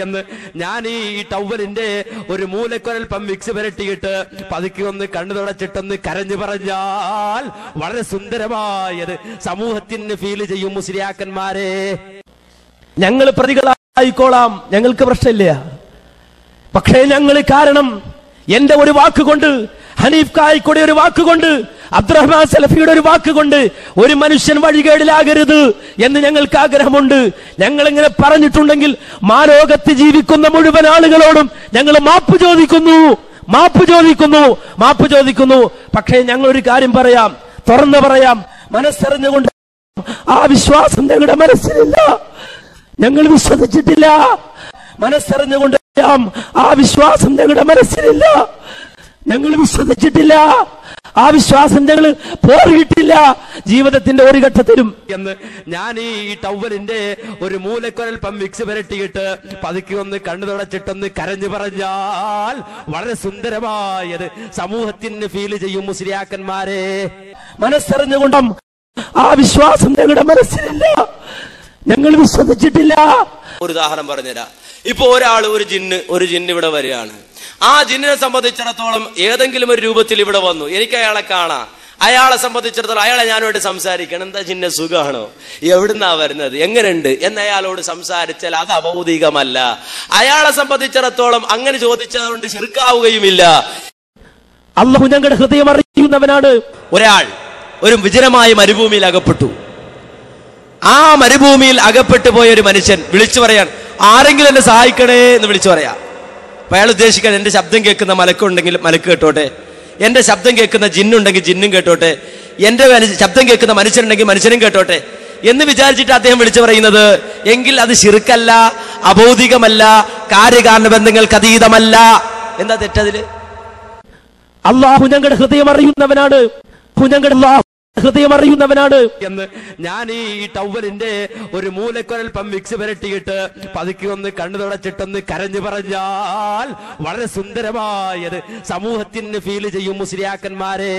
എന്ന് ഞാൻ ഈ ടവലിന്റെ ഒരു മൂലക്കൊരൽപ്പം മിക്സ് പുരട്ടിയിട്ട് പതുക്കി ഒന്ന് കണ്ണു തുടച്ചിട്ടൊന്ന് കരഞ്ഞു പറഞ്ഞാൽ വളരെ സുന്ദരമായത് സമൂഹത്തിന് ഫീൽ ചെയ്യും മുസ്ലിയാക്കന്മാരെ. ഞങ്ങൾ പ്രതികളായിക്കോളാം. ഞങ്ങൾക്ക് പ്രശ്നമില്ല. പക്ഷേ ഞങ്ങൾ കാരണം എന്റെ ഒരു വാക്കുകൊണ്ട് ഹനീഫ് കായിക്കൂടെ ഒരു വാക്കുകൊണ്ട് അബ്ദുറഹ്മാൻ സലഫിയുടെ ഒരു വാക്കുകൊണ്ട് ഒരു മനുഷ്യൻ വഴികേടിലാകരുത് എന്ന് ഞങ്ങൾക്ക് ആഗ്രഹമുണ്ട്. ഞങ്ങൾ ഇങ്ങനെ പറഞ്ഞിട്ടുണ്ടെങ്കിൽ മാലോകത്ത് ജീവിക്കുന്ന മുഴുവൻ ആളുകളോടും ഞങ്ങൾ മാപ്പ് ചോദിക്കുന്നു മാപ്പ് ചോദിക്കുന്നു മാപ്പ് ചോദിക്കുന്നു. പക്ഷേ ഞങ്ങൾ ഒരു കാര്യം പറയാം തുറന്നു പറയാം. മനസ്സറിഞ്ഞുകൊണ്ട് ആ വിശ്വാസം ഞങ്ങളുടെ മനസ്സിലില്ല. ഞങ്ങൾ വിശ്വസിച്ചിട്ടില്ല. മനസ്സറിഞ്ഞുകൊണ്ട് ആ വിശ്വാസം ഞങ്ങളുടെ മനസ്സിലില്ല. ഞങ്ങൾ വിശ്വസിച്ചിട്ടില്ല. ആ വിശ്വാസം ഞങ്ങൾ പോറിയിട്ടില്ല. ജീവിതത്തിന്റെ ഒരു ഘട്ടത്തിലും. എന്ന് ഞാൻ ഈ ടവലിന്റെ ഒരു മൂലക്കൊരൽപ്പം മിക്സ് പുരട്ടിയിട്ട് പതുക്കി ഒന്ന് കണ്ണു തുടച്ചിട്ടൊന്ന് കരഞ്ഞു പറഞ്ഞാൽ വളരെ സുന്ദരമായത് സമൂഹത്തിന് ഫീൽ ചെയ്യും മുസ്ലിയാക്കന്മാരെ. മനസ്സറിഞ്ഞുകൊണ്ടും ആ വിശ്വാസം ഞങ്ങളുടെ മനസ്സിലില്ല. ഞങ്ങൾ വിശ്വസിച്ചിട്ടില്ല. ഒരു ഉദാഹരണം പറഞ്ഞുതരാം. ഇപ്പൊ ഒരാൾ ഒരു ജിന്ന് ഒരു ജിന്ന് ഇവിടെ വരികയാണ്. ആ ജിന്നിനെ സംബന്ധിച്ചിടത്തോളം ഏതെങ്കിലും ഒരു രൂപത്തിൽ ഇവിടെ വന്നു. എനിക്ക് അയാളെ കാണാം. അയാളെ സംബന്ധിച്ചിടത്തോളം അയാളെ ഞാനുമായിട്ട് സംസാരിക്കണം. എന്താ ജിന്ന സുഖമാണോ എവിടുന്നാ വരുന്നത്? എങ്ങനെയുണ്ട്? എന്ന് അയാളോട് സംസാരിച്ചാൽ അത് അഭൗതികമല്ല. അയാളെ സംബന്ധിച്ചിടത്തോളം അങ്ങനെ ചോദിച്ചതുകൊണ്ട് ചെറുക്കാവുകയുമില്ല. അള്ളാഹു ഞങ്ങളുടെ ഹൃദയം അറിയുന്നവനാണ്. ഒരാൾ ഒരു വിജനമായ മരുഭൂമിയിൽ അകപ്പെട്ടു. ആ മരുഭൂമിയിൽ അകപ്പെട്ടു പോയ ഒരു മനുഷ്യൻ വിളിച്ചു പറയാൻ ആരെങ്കിലും എന്നെ സഹായിക്കണേ എന്ന് വിളിച്ചു പറയാം. അപ്പൊ അയാൾ ഉദ്ദേശിക്കാൻ എന്റെ ശബ്ദം കേൾക്കുന്ന മലക്കുണ്ടെങ്കിൽ മലക്ക് കേട്ടോട്ടെ. എന്റെ ശബ്ദം കേൾക്കുന്ന ജിന്നുണ്ടെങ്കിൽ ജിന്നും കേട്ടോട്ടെ. മനു- ശബ്ദം കേൾക്കുന്ന മനുഷ്യനുണ്ടെങ്കിൽ മനുഷ്യനും കേട്ടോട്ടെ. എന്ന് വിചാരിച്ചിട്ട് അദ്ദേഹം വിളിച്ചു പറയുന്നത് എങ്കിൽ അത് ശിർക്കല്ല അബോധികമല്ല കാര്യകാരണ ബന്ധങ്ങൾക്ക് അതീതമല്ല. എന്താ തെറ്റതിൽ? അള്ളാഹു ഞങ്ങളുടെ ഹൃദയം അറിയുന്നവനാണ്. ഞങ്ങളുടെ ഹൃദയം അറിയുന്നവനാണ്. എന്ന് ഞാൻ ഈ ടവലിന്റെ ഒരു മൂലക്കൊരൽപ്പം മിക്സ് പുരട്ടിയിട്ട് പതുക്കി ഒന്ന് കണ്ണു തുടച്ചിട്ടൊന്ന് കരഞ്ഞു പറഞ്ഞാൽ വളരെ സുന്ദരമായത് സമൂഹത്തിന് ഫീൽ ചെയ്യും മുസ്ലിയാക്കന്മാരെ.